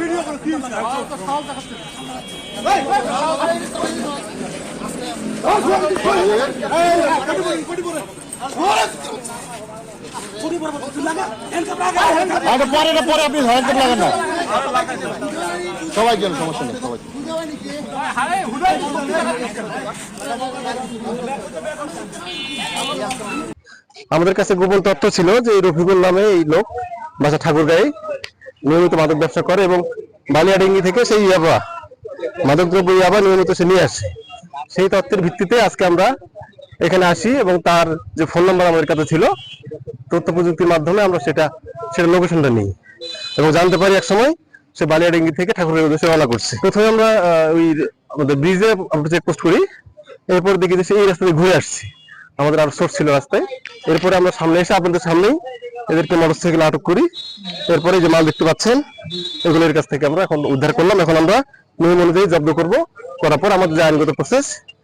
Video করে কি আরে পরে না, পরে আপনি হ্যান্ড লাগান না। সবাই সমস্যা নেই, সবাই আমাদের কাছে গোপন তথ্য ছিল যে রফিকুল নামে এই লোক বাসা ঠাকুর ঠাকুরগাঁয়ে নিয়মিত মাদক ব্যবসা করে এবং বালিয়াডিঙ্গি থেকে সেই ইয়াবা মাদক দ্রব্য ইয়াবা নিয়মিত সে নিয়ে আসে। সেই তথ্যের ভিত্তিতে আজকে আমরা এখানে আসি এবং তার যে ফোন নাম্বার আমাদের কাছে ছিল তথ্য প্রযুক্তির মাধ্যমে আমরা সেটা সেটা লোকেশনটা নিই। এবং জানতে পারি এক সময় সে বালিয়াডিঙ্গি থেকে ঠাকুরের উদ্দেশ্যে রওনা করছে। প্রথমে আমরা ওই আমাদের ব্রিজে আমরা চেকপোস্ট করি। এরপর দেখি যে এই রাস্তা দিয়ে ঘুরে আসছি। আমাদের আরও সোর্স ছিল রাস্তায়। এরপরে আমরা সামনে এসে আপনাদের সামনেই এদেরকে মোটরসাইকেল আটক করি। এরপরে যে মাল দেখতে পাচ্ছেন এগুলোর কাছ থেকে আমরা এখন উদ্ধার করলাম। এখন আমরা নিয়ম অনুযায়ী জব্দ করব। করার পর আমাদের যে আইনগত প্রসেস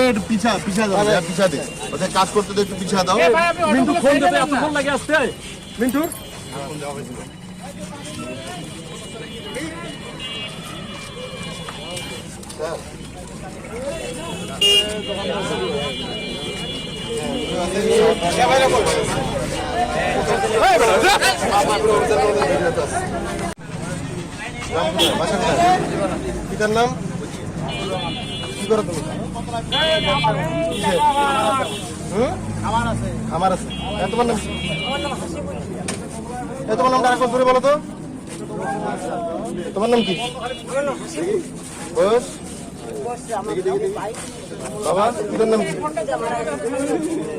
একটু পিছা পিছা দাও ভাইয়া, পিছা দে ওদের কাজ করতে দে একটু পিছা দাও মিন্টু ফোন দিতে এত ফোন লাগে আসতে মিন্টু কোথায়? পিতার নাম কি করো তুমি? আমার আছে এ, তোমার নাম? এ, তোমার নামটা আরেকবার ধরে বলো তো তোমার নাম কি বয়স। বাবা পিতার নাম? কি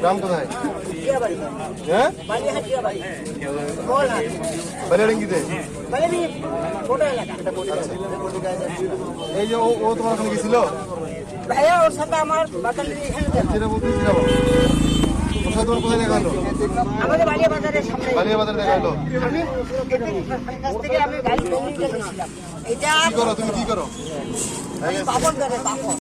গ্রাম কোথায়? হ্যাঁ? বালিয়াডাঙ্গিতে? এই যে ও ও তোমার ওখানে গেছিল ভাইয়া ওর সাথে আমার বাতালি। সেটা বলতে তোমার কোথায় দেখা হলো? আমাদের বাড়িয়া বাজারের সামনে বালিয়া বাজারে দেখা হলো। আমি কাছ থেকে আমি গাড়ি নিয়ে গেছিলাম এটা কি করো তুমি কি করো? 마법별의 마법.